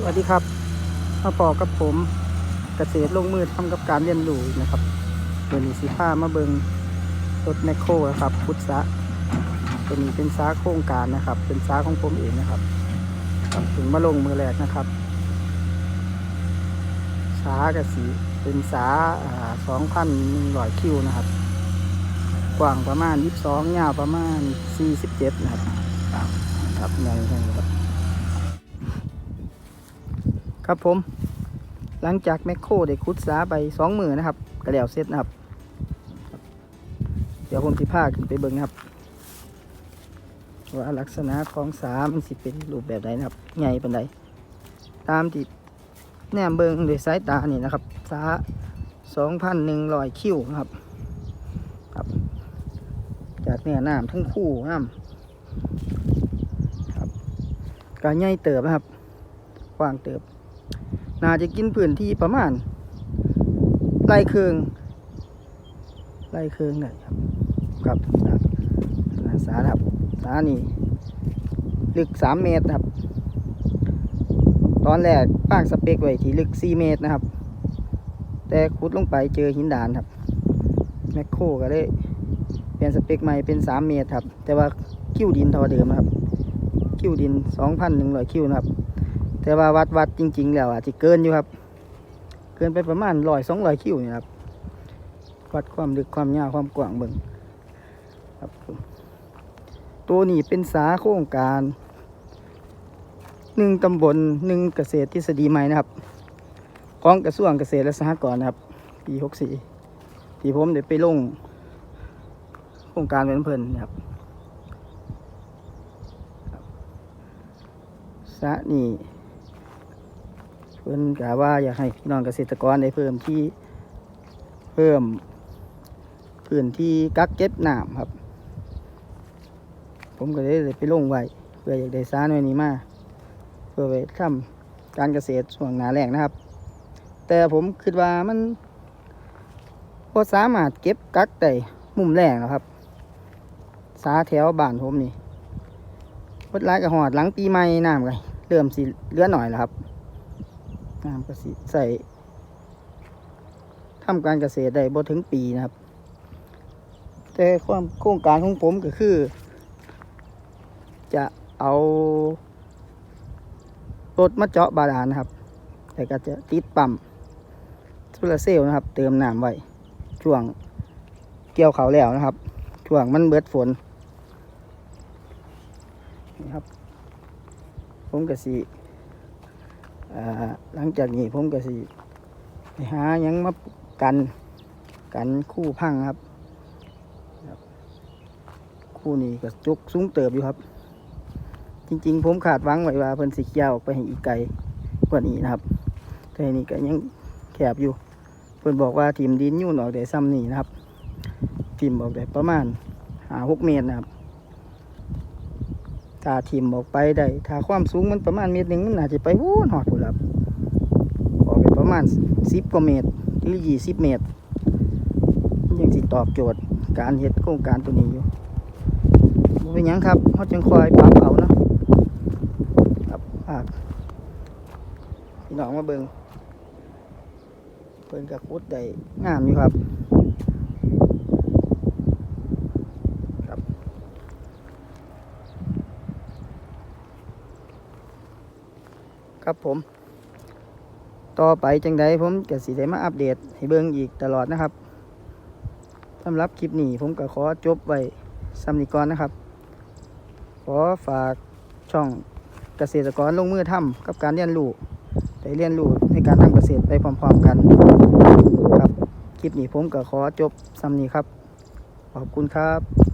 สวัสดีครับ มาปอกับผมเกษตรลงมือทำกับการเรียนรู้นะครับเดี๋ยวนี้สิผ้ามาเบิงรถแมคโครนะครับ พุทธะตัวนี้เป็นซ้าโครงการนะครับ เป็นซ้าของผมเองนะครับถึงมาลงมือแรกนะครับซ้ากระสีเป็นซ้าสองพันหนึ่งร้อยคิวนะครับ กว้างประมาณยี่สิบสองยาวประมาณสี่สิบเจ็ดนะครับครับในในครับ ครับผม หลังจากแมคโครได้ขุดสาไปสองมือนะครับก็แล้วเสร็จนะครับ เดี๋ยวผมสิพาขึ้นไปเบิ่งนะครับ ว่าลักษณะของสามันสิเป็นรูปแบบใดนะครับ ใหญ่เป็นใดตามที่แนมเบิ่งด้วยสายตานี่นะครับ สาสองพันหนึ่งร้อยคิวนะครับครับ จากเนื้อน้ำทั้งคู่น้ำครับการใหญ่เติบนะครับกว้างเติบ น่าจะกินพื้นที่ประมาณไร่เคืองไร่เคืองได้ครับครับครับนาสาครับสานี่ลึกสามเมตรครับ ตอนแรกป้างสเปกไว้ที่ลึกสี่เมตรนะครับ แต่ขุดลงไปเจอหินดานครับแมคโครก็เลยเปลี่ยนสเปกใหม่เป็นสามเมตรครับ แต่ว่าคิวดินเทอเดิมครับ คิวดินสองพันหนึ่งร้อยคิวนะครับ แต่ว่าวัดวัดจริง ๆ แล้วอาจจะเกินอยู่ครับ เกินไปประมาณร้อยสองร้อยคิวนี่ครับ วัดความลึกความยาวความกว้างเบิ่งครับตัวนี้เป็นสาโครงการหนึ่งตำบลหนึ่งเกษตรทฤษฎีใหม่นะครับ ของกระทรวงเกษตรและสหกรณ์นะครับ ปีหกสี่ที่ผมได้ไปลงโครงการเป็นเพิ่นนะครับสะนี่ พิ่นกะว่าอยากให้พี่น้องเกษตรกรได้เพิ่มที่เพิ่มพื้นที่กักเก็บน้ำครับ ผมก็เลยได้ไปลงไว้เพื่ออยากได้สระหน่วยนี้มาเพื่อไปทำการเกษตรช่วงหนาแรงนะครับ แต่ผมคิดว่ามันพอสามารถเก็บกักได้มุมแรงนะครับสาแถวบ้านผมนี่พดร้ายกับหอดหลังปีใหม่น้ำก็เริ่มสิเลือหน่อยแล้วครับ น้ำก็สิใส่ทำการเกษตรได้บ่ถึงปีนะครับ แต่ความโครงการของผมก็คือ จะเอารถมาเจาะบาดาลนะครับ แต่ก็จะติดปั๊มโซลาร์เซลล์นะครับ เติมน้ำไว้ช่วงเกี่ยวเขาแล้วนะครับ ช่วงมันเบิดฝนนี่ครับผมก็สิอ่า หลังจากนี้ผมก็สิไปหายังมากันกันคู่พังครับ คู่นี้ก็จุกสูงเติบอยู่ครับ จริงๆ ผมขาดหวังไว้ว่าเพิ่นสิเกี่ยวออกไปให้อีกไกลกว่านี้นะครับ แต่นี่ก็ยังแคบอยู่ เพิ่นบอกว่าทีมดินยุ่นออกได้ซ้ำนี่นะครับทีมออกได้ประมาณหาหกเมตรนะครับ ถ้าทิมออกไปได้ถ้าความสูงมันประมาณเมตรหนึ่งมันน่าจะไปวู้นหอดผุนลับออกไปประมาณสิบกว่าเมตรหรือยี่สิบเมตร ยังสิตอบโจทย์การเฮ็ดโครงการตัวนี้อยู่บ่เป็นยังครับเขาจึงคอยปรับเอาเนาะครับฝากพี่น้องมาเบิงเพิ่นกับคุดได้งามอยู่ครับ ครับผม ต่อไปจังใดผมจะสิได้มาอัปเดตให้เบิ่งอีกตลอดนะครับสำหรับคลิปนี้ผมก็ขอจบไว้สำนิกรนะครับ ขอฝากช่องเกษตรกรลงมือทำกับการเรียนรู้ได้เรียนรู้ในการทำเกษตรไปพร้อมๆกันครับ คลิปนี้ผมก็ขอจบสำนี้ครับ ขอบคุณครับ